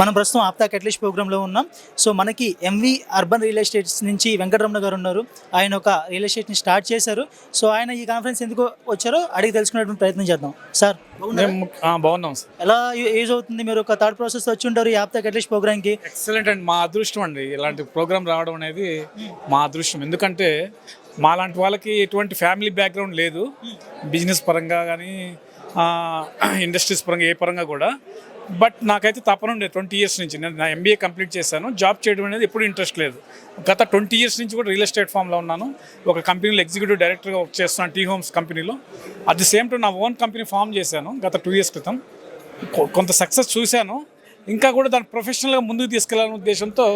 మనం ప్రస్తుతం ఆప్తా కెట్లిష్ ప్రోగ్రాంలో ఉన్నాం. సో మనకి ఎంవి అర్బన్ రియల్ ఎస్టేట్స్ నుంచి వెంకటరమణ గారు ఉన్నారు. ఆయన ఒక రియల్ ఎస్టేట్ని స్టార్ట్ చేశారు. సో ఆయన ఈ కాన్ఫరెన్స్ ఎందుకు వచ్చారో అడిగి తెలుసుకునేటువంటి ప్రయత్నం చేద్దాం. సార్ బాగున్నాం సార్ ఎలా యూజ్ అవుతుంది మీరు ఒక థర్డ్ ప్రాసెస్ వచ్చి ఉంటారు ఈ ఆప్తా కెట్లిష్ ప్రోగ్రామ్కి ఎక్సలెంట్ అండి. మా అదృష్టం అండి. ఇలాంటి ప్రోగ్రామ్ రావడం అనేది మా అదృష్టం. ఎందుకంటే మా లాంటి వాళ్ళకి ఎటువంటి ఫ్యామిలీ బ్యాక్గ్రౌండ్ లేదు. బిజినెస్ పరంగా కానీ ఇండస్ట్రీస్ పరంగా ఏ పరంగా కూడా. బట్ నాకైతే తప్పన ఉండే ట్వంటీ ఇయర్స్ నుంచి. నేను నా ఎంబీఏ కంప్లీట్ చేశాను. జాబ్ చేయడం అనేది ఎప్పుడు ఇంట్రెస్ట్ లేదు. గత ట్వంటీ ఇయర్స్ నుంచి కూడా రియల్ ఎస్టేట్ ఫామ్లో ఉన్నాను. ఒక కంపెనీలో ఎగ్జిక్యూటివ్ డైరెక్టర్గా వర్క్ చేస్తున్నాను టీ హోమ్స్ కంపెనీలో అట్ ది సేమ్ టైం నా ఓన్ కంపెనీ ఫామ్ చేశాను గత టూ ఇయర్స్ క్రితం. కొంత సక్సెస్ చూశాను. ఇంకా కూడా దాన్ని ప్రొఫెషనల్గా ముందుకు తీసుకెళ్ళాలనే ఉద్దేశంతో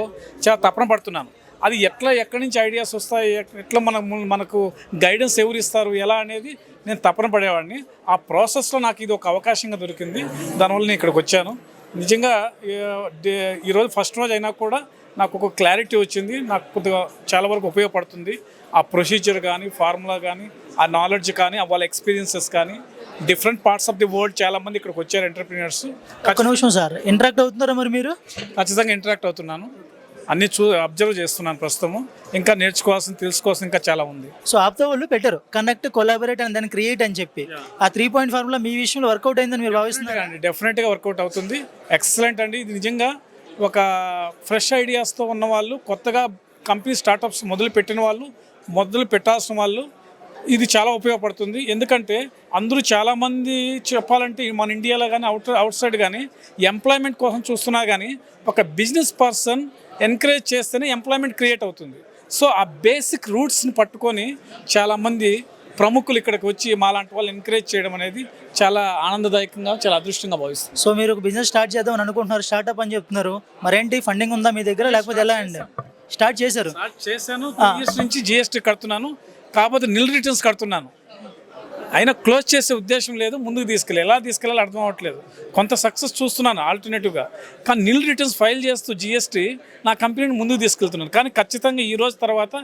చాలా తపన పడుతున్నాను. అది ఎట్లా ఎక్కడి నుంచి ఐడియాస్ వస్తాయి ఎట్లా మన మనకు గైడెన్స్ ఎవరు ఇస్తారు ఎలా అనేది నేను తపన పడేవాడిని. ఆ ప్రాసెస్లో నాకు ఇది ఒక అవకాశంగా దొరికింది. దానివల్ల నేను ఇక్కడికి వచ్చాను. నిజంగా ఈరోజు ఫస్ట్ రోజు అయినా కూడా నాకు ఒక క్లారిటీ వచ్చింది. నాకు కొద్దిగా చాలా వరకు ఉపయోగపడుతుంది. ఆ ప్రొసీజర్ కానీ ఫార్ములా కానీ ఆ నాలెడ్జ్ కానీ వాళ్ళ ఎక్స్పీరియన్సెస్ కానీ. Different parts of the world చాలా మంది ఇక్కడికి వచ్చారు ఎంటర్ప్రీనర్స్ ఒక్క నిమిషం సార్ ఇంటరాక్ట్ అవుతున్నారా మరి మీరు? ఖచ్చితంగా ఇంటరాక్ట్ అవుతున్నాను. అన్ని చూ అబ్జర్వ్ చేస్తున్నాను ప్రస్తుతము. ఇంకా నేర్చుకోవాల్సింది తెలుసుకోవాల్సింది ఇంకా చాలా ఉంది. సో ఆప్తా వాళ్ళు పెట్టారు. కనెక్ట్ కొలాబరేట్ అండ్ దాన్ని క్రియేట్ అని చెప్పి. ఆ త్రీ పాయింట్ ఫార్ములా మీ విషయంలో వర్కౌట్ అయిందని మీరు భావిస్తున్నారు? అండి. డెఫినెట్గా వర్కౌట్ అవుతుంది. ఎక్సలెంట్ అండి. ఇది నిజంగా ఒక ఫ్రెష్ ఐడియాస్తో ఉన్న వాళ్ళు కొత్తగా కంపెనీ స్టార్టప్స్ మొదలు పెట్టిన వాళ్ళు మొదలు పెట్టాల్సిన వాళ్ళు ఇది చాలా ఉపయోగపడుతుంది. ఎందుకంటే అందరూ చాలామంది చెప్పాలంటే మన ఇండియాలో కానీ అవుట్ అవుట్ సైడ్ కానీ ఎంప్లాయ్మెంట్ కోసం చూస్తున్నా కానీ ఒక బిజినెస్ పర్సన్ ఎంకరేజ్ చేస్తేనే ఎంప్లాయ్మెంట్ క్రియేట్ అవుతుంది. సో ఆ బేసిక్ రూట్స్ని పట్టుకొని చాలామంది ప్రముఖులు ఇక్కడికి వచ్చి మాలాంటి వాళ్ళు ఎంకరేజ్ చేయడం అనేది చాలా ఆనందదాయకంగా చాలా అదృష్టంగా భావిస్తుంది. సో మీరు ఒక బిజినెస్ స్టార్ట్ చేద్దాం అని అనుకుంటున్నారు స్టార్ట్అప్ అని చెప్తున్నారు. మరేంటి ఫండింగ్ ఉందా మీ దగ్గర? లేకపోతే ఎలా అండి? స్టార్ట్ చేశారు? స్టార్ట్ చేశాను. నుంచి జిఎస్టీ కడుతున్నాను. కాకపోతే నిల్ రిటర్న్స్ కడుతున్నాను. అయినా క్లోజ్ చేసే ఉద్దేశం లేదు ముందుకు తీసుకెళ్ళి. ఎలా తీసుకెళ్ళాలో అర్థం అవ్వట్లేదు. కొంత సక్సెస్ చూస్తున్నాను ఆల్టర్నేటివ్గా. కానీ నిల్ రిటర్న్స్ ఫైల్ చేస్తూ జిఎస్టీ నా కంపెనీని ముందుకు తీసుకెళ్తున్నాను. కానీ ఖచ్చితంగా ఈ రోజు తర్వాత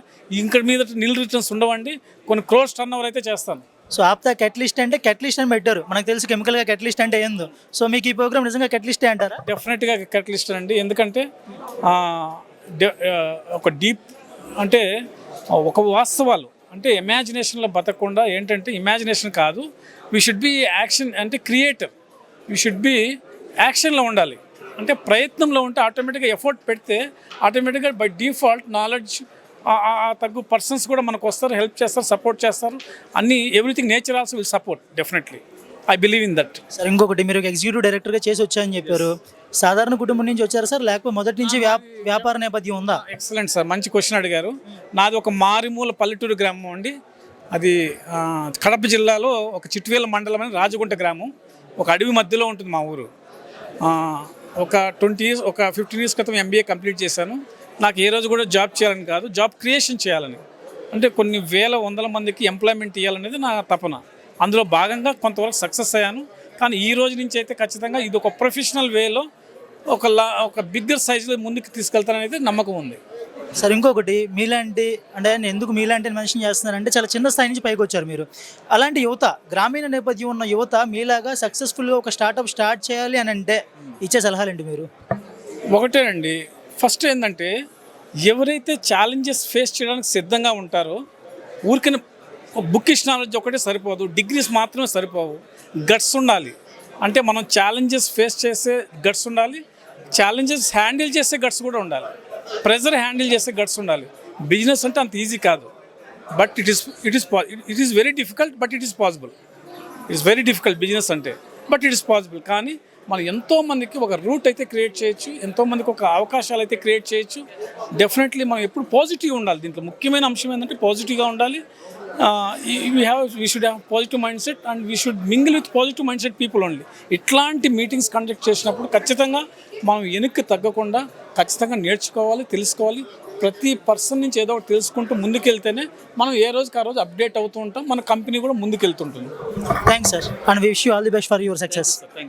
ఇంకటి మీద నిల్ రిటర్న్స్ ఉండవండి. కొన్ని క్రోర్స్ టర్న్ ఓవర్ అయితే చేస్తాను. సో ఆప్తా కెట్లిస్ట్ అంటే కెట్లిస్ట్ అని పెట్టారు. మనకు తెలుసు కెమికల్గా కెట్లిస్ట్ అంటే ఏందో. సో మీకు ఈ ప్రోగ్రామ్ నిజంగా కెట్లిస్టే అంటారా? డెఫినెట్గా కరెక్ట్ అండి. ఎందుకంటే ఒక డీప్ అంటే ఒక వాస్తవాలు. అంటే ఇమాజినేషన్లో బతకకుండా ఏంటంటే ఇమాజినేషన్ కాదు. వీ షుడ్ బి యాక్షన్ అంటే క్రియేటివ్ వీ షుడ్ బి యాక్షన్లో ఉండాలి. అంటే ప్రయత్నంలో ఉంటే ఆటోమేటిక్గా ఎఫర్ట్ పెడితే ఆటోమేటిక్గా బై డిఫాల్ట్ నాలెడ్జ్ ఆ తగ్గు పర్సన్స్ కూడా మనకు వస్తారు హెల్ప్ చేస్తారు సపోర్ట్ చేస్తారు. అన్నీ everything nature also will support definitely I believe in that sir ఇంకొకటి మీరు ఎగ్జిక్యూటివ్ డైరెక్టర్గా చేసి వచ్చారని చెప్పారు. సాధారణ కుటుంబం నుంచి వచ్చారు సార్? లేకపోతే మొదటి నుంచి వ్యాప వ్యాపార నేపథ్యం ఉందా? Excellent sir. మంచి క్వశ్చన్ అడిగారు. నాది ఒక మారిమూల పల్లెటూరు గ్రామం అండి. అది కడప జిల్లాలో ఒక చిట్వేల మండలం అని రాజగుంట గ్రామం. ఒక అడవి మధ్యలో ఉంటుంది మా ఊరు. ఒక ట్వంటీ ఇయర్స్ ఒక ఫిఫ్టీన్ ఇయర్స్ క్రితం ఎంబీఏ కంప్లీట్ చేశాను. నాకు ఏ రోజు కూడా జాబ్ చేయాలని కాదు జాబ్ క్రియేషన్ చేయాలని. అంటే కొన్ని వేల వందల మందికి ఎంప్లాయ్మెంట్ ఇవ్వాలనేది నా తపన. అందులో భాగంగా కొంతవరకు సక్సెస్ అయ్యాను. కానీ ఈ రోజు నుంచి అయితే ఖచ్చితంగా ఇది ఒక ప్రొఫెషనల్ వేలో ఒక లా ఒక బిగ్గర్ సైజులో ముందుకు తీసుకెళ్తాననేది నమ్మకం ఉంది. సార్ ఇంకొకటి మీలాంటి అంటే నేను ఎందుకు మీలాంటి మెన్షన్ చేస్తున్నానంటే చాలా చిన్న స్థాయి నుంచి పైకి వచ్చారు మీరు. అలాంటి యువత గ్రామీణ నేపథ్యం ఉన్న యువత మీలాగా సక్సెస్ఫుల్గా ఒక స్టార్ట్అప్ స్టార్ట్ చేయాలి అని అంటే ఇచ్చే సలహాలేంటి మీరు? ఒకటేనండి. ఫస్ట్ ఏంటంటే ఎవరైతే ఛాలెంజెస్ ఫేస్ చేయడానికి సిద్ధంగా ఉంటారో ఊరికనే బుక్కిష్ నాలెడ్జ్ ఒకటే సరిపోదు. డిగ్రీస్ మాత్రమే సరిపోవు. గట్స్ ఉండాలి. అంటే మనం ఛాలెంజెస్ ఫేస్ చేసే గట్స్ ఉండాలి. ఛాలెంజెస్ హ్యాండిల్ చేసే గట్స్ కూడా ఉండాలి. ప్రెజర్ హ్యాండిల్ చేసే గట్స్ ఉండాలి. బిజినెస్ అంటే అంత ఈజీ కాదు. But it is it is it is very difficult but it is possible it's very difficult business అంటే. బట్ ఇట్ ఈస్ పాసిబుల్ కానీ మనం ఎంతోమందికి ఒక రూట్ అయితే క్రియేట్ చేయొచ్చు. ఎంతోమందికి ఒక అవకాశాలు అయితే క్రియేట్ చేయొచ్చు. డెఫినెట్లీ మనం ఎప్పుడు పాజిటివ్ ఉండాలి. దీంట్లో ముఖ్యమైన అంశం ఏంటంటే పాజిటివ్గా ఉండాలి. We have we should have positive mindset and we should mingle with positive mindset people only ఇట్లాంటి మీటింగ్స్ కండక్ట్ చేసినప్పుడు ఖచ్చితంగా మనం వెనక్కి తగ్గకుండా ఖచ్చితంగా నేర్చుకోవాలి తెలుసుకోవాలి. ప్రతి పర్సన్ నుంచి ఏదో ఒకటి తెలుసుకుంటూ ముందుకెళ్తేనే మనం ఏ రోజుకి ఆ రోజు అప్డేట్ అవుతూ ఉంటాం. మన కంపెనీ కూడా ముందుకెళ్తుంటుంది thanks sir and wish you all the best for your success thank you